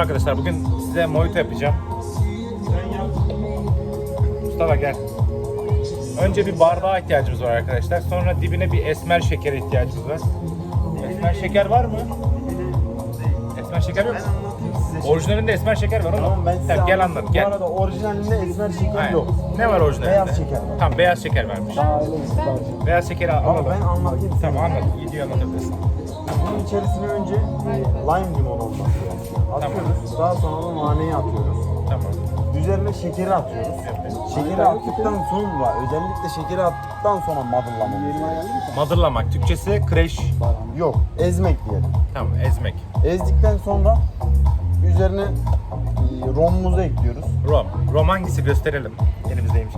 Arkadaşlar bugün size mojito yapacağım. Mustafa gel. Önce bir bardağa ihtiyacımız var arkadaşlar. Sonra dibine bir esmer şekere ihtiyacımız var. Esmer şeker var mı? Esmer şeker yok mu? Orijinalinde esmer şeker var ama. Tamam ben size Tamam, gel anlat gel. Bu arada orijinalinde esmer şeker Aynen. yok. Ne var orijinalinde? Beyaz şeker var. Tamam beyaz şeker vermiş. Daha öyle bir sipariş. Beyaz şekeri Ama alalım. ben anlatayım size. Tamam anlat. Gidiyor anlatabilirsin. Bunun içerisine önce lime limon olması lazım. Atıyoruz. Daha sonra da naneyi atıyoruz. Tamam. Üzerine şekeri atıyoruz. Evet. Şekeri attıktan sonra özellikle şekeri attıktan sonra madırlamamız Madırlamak. Türkçesi kreş. Yok ezmek diyelim. Tamam ezmek. Ezdikten sonra üzerine e, romumuzu ekliyoruz. Rom. Rom hangisi gösterelim. Elimizdeymiş.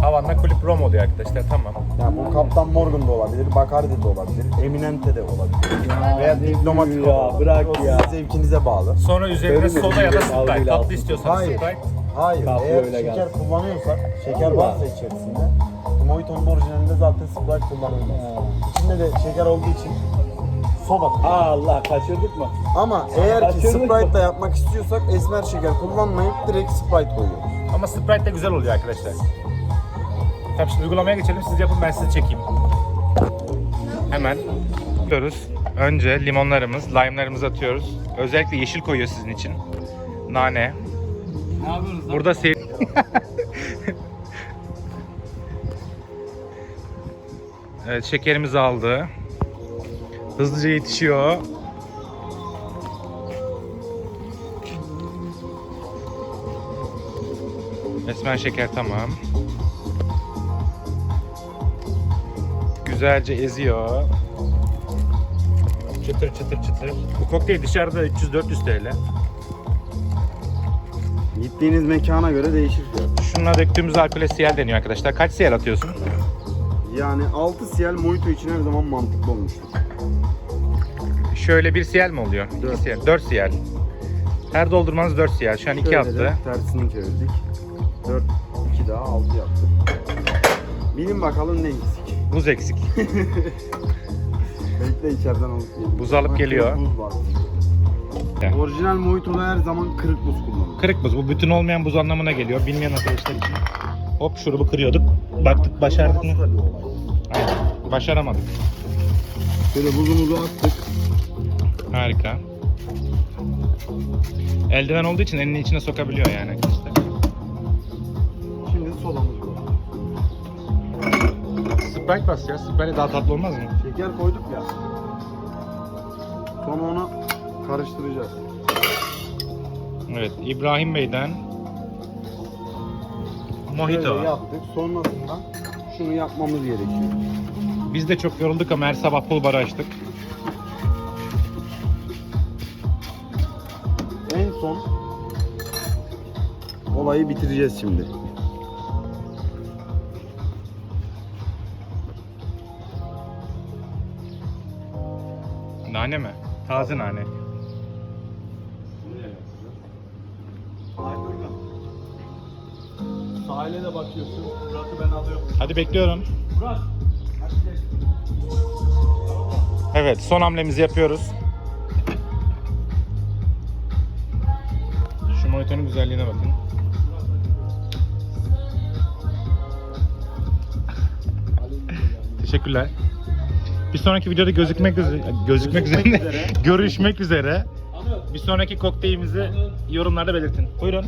Havanla kulüp Rom oluyor arkadaşlar. Tamam. Yani bu Kaptan Morgan da olabilir, Bacardi de olabilir, Eminente de olabilir. Veya diplomatik ya, olabilir. bırak O ya. sizin zevkinize bağlı. Sonra üzerine soda ya da Algıyla Sprite. Tatlı alsın. istiyorsanız Hayır. Sprite. Hayır, Kaplı eğer öyle şeker geldi. kullanıyorsak, şeker Allah. varsa içerisinde, Mojito'nun orijinalinde zaten Sprite kullanılmaz. İçinde de şeker olduğu için soda. Allah kaçırdık mı? Ama eğer ki Kaçırdık mı? Sprite'da yapmak istiyorsak esmer şeker kullanmayıp direkt Sprite koyuyoruz. Ama Sprite de güzel oluyor arkadaşlar. Tamam şimdi uygulamaya geçelim. Siz yapın ben sizi çekeyim. Hemen yapıyoruz. Önce limonlarımız, lime'larımızı atıyoruz. Özellikle yeşil koyuyor sizin için. Nane. Ne yapıyorsunuz Burada sev... evet şekerimizi aldı. Hızlıca yetişiyor. Esmer şeker tamam. Güzelce eziyor. Çıtır çıtır çıtır. Bu kokteyl dışarıda 300-400 TL. Gittiğiniz mekana göre değişir. Şununla döktüğümüz alkole siyel deniyor arkadaşlar. Kaç siyel atıyorsun? Yani 6 siyel mojito için her zaman mantıklı olmuştur. Şöyle bir siyel mi oluyor? İki Dört. siyel. Dört siyel. Her doldurmanız dört siyel. Şu an iki Şöyle attı. de tersini çevirdik. 4, 2 daha 6 yaptık. Bilin bakalım ne eksik. Buz eksik. Bekle içeriden alıp geliyorum. Buz alıp geliyor. Buz var. Yani. Orijinal mojitoda her zaman kırık buz kullanılır. Kırık buz. Bu bütün olmayan buz anlamına geliyor. Bilmeyen arkadaşlar için. Hop şurubu kırıyorduk. Baktık başardık mı? Aynen. Başaramadık. Şöyle buzumuzu attık. Harika. Eldiven olduğu için elini içine sokabiliyor yani arkadaşlar. Şimdi sodamız var. Sprite bas ya. Sprite daha tatlı olmaz mı? Şeker koyduk ya. Sonra onu karıştıracağız. Evet. İbrahim Bey'den Mojito. Böyle yaptık. Sonrasında şunu yapmamız gerekiyor. Biz de çok yorulduk ama her sabah pul barı açtık. En son olayı bitireceğiz şimdi. Nane mi? Taze nane. Sahile de bakıyorsun. Murat'ı ben alıyorum. Hadi bekliyorum. Murat. Evet son hamlemizi yapıyoruz. Şu monitörün güzelliğine bakın. Teşekkürler. Bir sonraki videoda gözükmek üzere, gözükmek üzere, görüşmek üzere. Bir sonraki kokteylimizi yorumlarda belirtin. Buyurun.